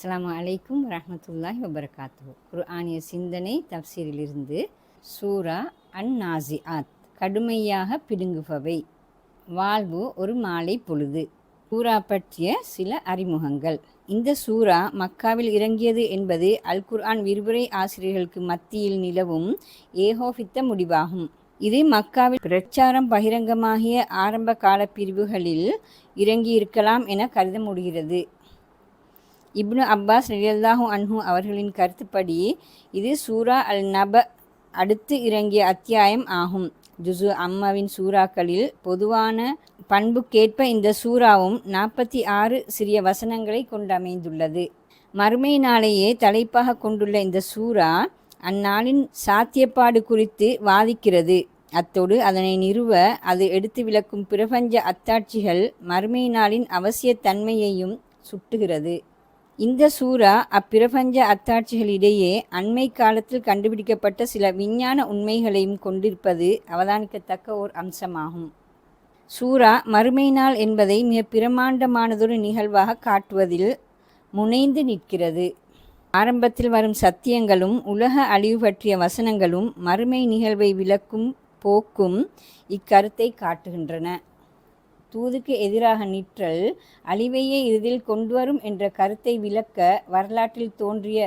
அஸ்லாம் அலைக்கும் வரஹ்மத்துல்லாஹி வபரகாத்து குர்ஆனிய சிந்தனை தப்சீரிலிருந்து சூரா அன் நாசிஆத் கடுமையாக பிடுங்குபவை. வாழ்வு ஒரு மாலை பொழுது. சூரா பற்றிய சில அறிமுகங்கள். இந்த சூரா மக்காவில் இறங்கியது என்பது அல் குர்ஆன் விரிவுரை ஆசிரியர்களுக்கு மத்தியில் நிலவும் ஏகோபித்த முடிவாகும். இது மக்காவில் பிரச்சாரம் பகிரங்கமாகிய ஆரம்ப கால பிரிவுகளில் இறங்கியிருக்கலாம் என கருத முடிகிறது. இப்னு அப்பாஸ் ரலியல்லாஹு அன்ஹு அவர்களின் கருத்துப்படி இது சூரா அல் நப அடுத்து இறங்கிய அத்தியாயம் ஆகும். ஜுசு அம்மாவின் சூறாக்களில் பொதுவான பண்புக்கேற்ப இந்த சூறாவும் நாற்பத்தி ஆறு சிறிய வசனங்களை கொண்டமைந்துள்ளது. மறுமை நாளையே தலைப்பாக கொண்டுள்ள இந்த சூறா அந்நாளின் சாத்தியப்பாடு குறித்து வாதிக்கிறது. அத்தோடு அதனை நிறுவ அது எடுத்து விளக்கும் பிரபஞ்ச அத்தாட்சிகள் மறுமை நாளின் அவசியத்தன்மையையும் சுட்டுகிறது. இந்த சூறா அப்பிரபஞ்ச அத்தாட்சிகளிடையே அண்மை காலத்தில் கண்டுபிடிக்கப்பட்ட சில விஞ்ஞான உண்மைகளையும் கொண்டிருப்பது அவதானிக்கத்தக்க ஓர் அம்சமாகும். சூரா மறுமை நாள் என்பதை மிக பிரமாண்டமானதொரு நிகழ்வாக காட்டுவதில் முனைந்து நிற்கிறது. ஆரம்பத்தில் வரும் சத்தியங்களும் உலக அழிவு பற்றிய வசனங்களும் மறுமை நிகழ்வை விளக்கும் போக்கும் இக்கருத்தை காட்டுகின்றன. தூதுக்கு எதிராக நிற்றல் அழிவையே இறுதியில் கொண்டுவரும் என்ற கருத்தை விளக்க வரலாற்றில் தோன்றிய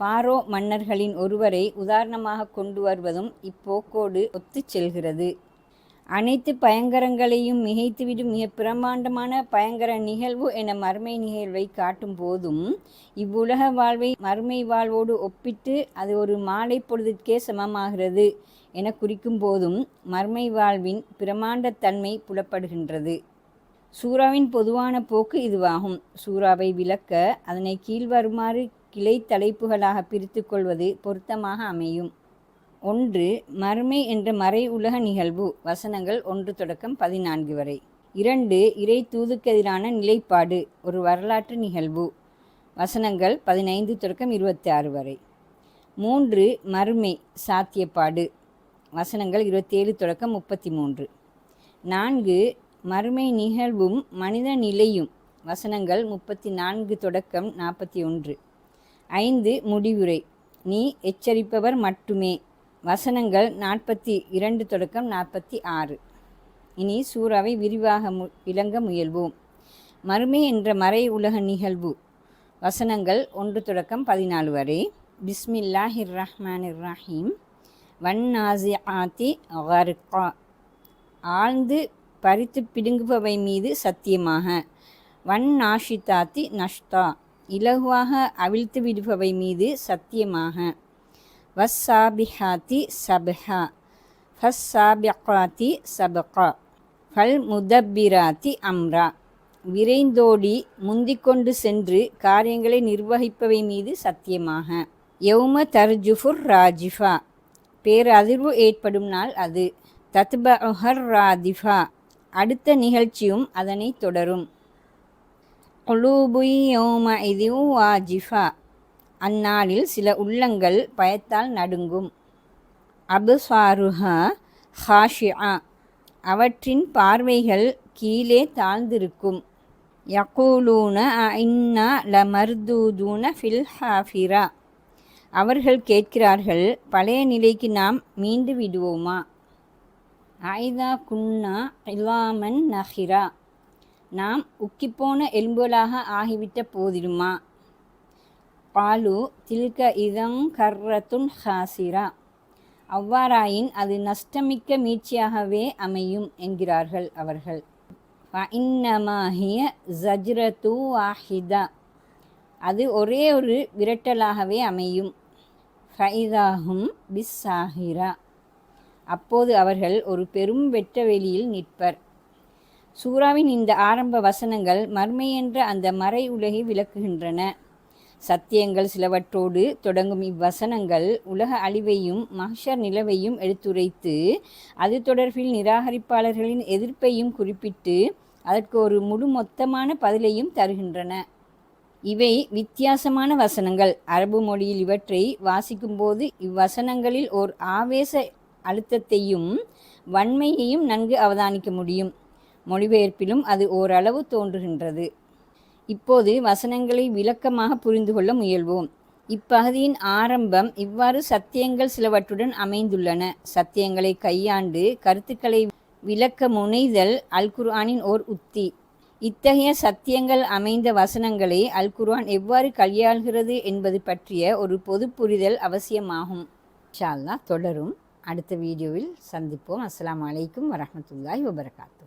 பாரோ மன்னர்களின் ஒருவரை உதாரணமாக கொண்டு வருவதும் இப்போக்கோடு ஒத்துச் செல்கிறது. அனைத்து பயங்கரங்களையும் மிகைத்துவிடும் மிக பிரமாண்டமான பயங்கர நிகழ்வு என மறுமை நிகழ்வை காட்டும் போதும் இவ்வுலக வாழ்வை மறுமை வாழ்வோடு ஒப்பிட்டு அது ஒரு மாலை பொழுதிற்கே சமமாகிறது என குறிக்கும் போதும் மர்மை வாழ்வின் பிரமாண்டத்தன்மை புலப்படுகின்றது. சூறாவின் பொதுவான போக்கு இதுவாகும். சூறாவை விளக்க அதனை கீழ்வருமாறு கிளை தலைப்புகளாக பிரித்து கொள்வது பொருத்தமாக அமையும். ஒன்று மறுமை என்ற மறை உலக நிகழ்வு வசனங்கள் ஒன்று தொடக்கம் பதினான்கு வரை. இரண்டு இறை தூதுக்கெதிரான நிலைப்பாடு ஒரு வரலாற்று நிகழ்வு வசனங்கள் பதினைந்து தொடக்கம் இருபத்தி ஆறு வரை. மூன்று மறுமை சாத்தியப்பாடு வசனங்கள் இருபத்தேழு தொடக்கம் முப்பத்தி மூன்று நான்கு மறுமை நிகழ்வும் மனித நிலையும் வசனங்கள் முப்பத்தி நான்கு தொடக்கம் நாற்பத்தி ஒன்று. ஐந்து முடிவுரை நீ எச்சரிப்பவர் மட்டுமே வசனங்கள் நாற்பத்தி இரண்டு தொடக்கம் நாற்பத்தி ஆறு. இனி சூறாவை விரிவாக மு விளங்க முயல்வோம். மறுமை என்ற மறை உலக நிகழ்வு. வசனங்கள் ஒன்று தொடக்கம் பதினாலு வரை. பிஸ்மில்லாஹிர் ரஹ்மானிர் ரஹீம் வன்னாசி ஆத்தி வர்கா ஆழ்ந்து பறித்து பிடுங்குபவை மீது சத்தியமாக. வன் நாஷிதாத்தி நஷ்டா. இலகுவாக அவிழ்த்து விடுபவை மீது சத்தியமாக. வஸ்ஸாபிஹாத்தி சபஹா. ஃபஸ்ஸாபிகாத்தி சபகா ஃபல் முதப்பிராத்தி அம்ரா. விரைந்தோடி முந்திக்கொண்டு சென்று காரியங்களை நிர்வகிப்பவை மீது சத்தியமாக. யௌம தர்ஜுஃபுர் ராஜிஃபா. பேரதிர்வு ஏற்படும் நாள் அது. தத்பஹர் ராதிஃபா. அடுத்த நிகழ்ச்சியும் அதனை தொடரும். குலூபு யோம இது வாஜிஃபா. அந்நாளில் சில உள்ளங்கள் பயத்தால் நடுங்கும். அபுசாருஹா ஹாஷியா அவற்றின் பார்வைகள் கீழே தாழ்ந்திருக்கும். யகூலூன இன்னா லமர்தூதூன ஃபில் ஹாஃபிரா. அவர்கள் கேட்கிறார்கள் பழைய நிலைக்கு நாம் மீண்டு விடுவோமா? ஆயுதா குன்னா இல்லாமன் நஹிரா. நாம் உக்கிப்போன எலும்புகளாக ஆகிவிட்ட போதிடுமா பாலு தில்க இதங் கர்ரத்துன் ஹாசிரா அவ்வாறாயின் அது நஷ்டமிக்க மீட்சியாகவே அமையும் என்கிறார்கள் அவர்கள். இன்னமாகிய ஜஜ்ரத்து வாஹிதா. அது ஒரே ஒரு விரட்டலாகவே அமையும். ஃபைதாகும் பிஸ்ஸாஹிரா அப்போது அவர்கள் ஒரு பெரும் வெட்டவெளியில் நிற்பர். சூறாவின் இந்த ஆரம்ப வசனங்கள் மர்மை என்ற அந்த மறை உலகை விளக்குகின்றன. சத்தியங்கள் சிலவற்றோடு தொடங்கும் இவ்வசனங்கள் உலக அழிவையும் மஹ்ஷர் நிலவையும் எடுத்துரைத்து அது தொடர்பில் நிராகரிப்பாளர்களின் எதிர்ப்பையும் குறிப்பிட்டு அதற்கு ஒரு முழு மொத்தமான பதிலையும் தருகின்றன. இவை வித்தியாசமான வசனங்கள். அரபு மொழியில் இவற்றை வாசிக்கும்போது இவ்வசனங்களில் ஓர் ஆவேச அழுத்தத்தையும் வன்மையையும் நன்கு அவதானிக்க முடியும். மொழிபெயர்ப்பிலும் அது ஓரளவு தோன்றுகின்றது. இப்போது வசனங்களை விளக்கமாக புரிந்து கொள்ள முயல்வோம். இப்பகுதியின் ஆரம்பம் இவ்வாறு சத்தியங்கள் சிலவற்றுடன் அமைந்துள்ளன. சத்தியங்களை கையாண்டு கருத்துக்களை விளக்க முனைதல் அல் குர்ஆனின் ஓர் உத்தி. இத்தகைய சத்தியங்கள் அமைந்த வசனங்களை அல் குர்ஆன் எவ்வாறு கையாள்கிறது என்பது பற்றிய ஒரு பொது புரிதல் அவசியமாகும். இன்ஷா தொடரும். அடுத்த வீடியோவில் சந்திப்போம். அஸ்லாம் அலைக்கும் வரமத்துல்லாய் வபரகாத்து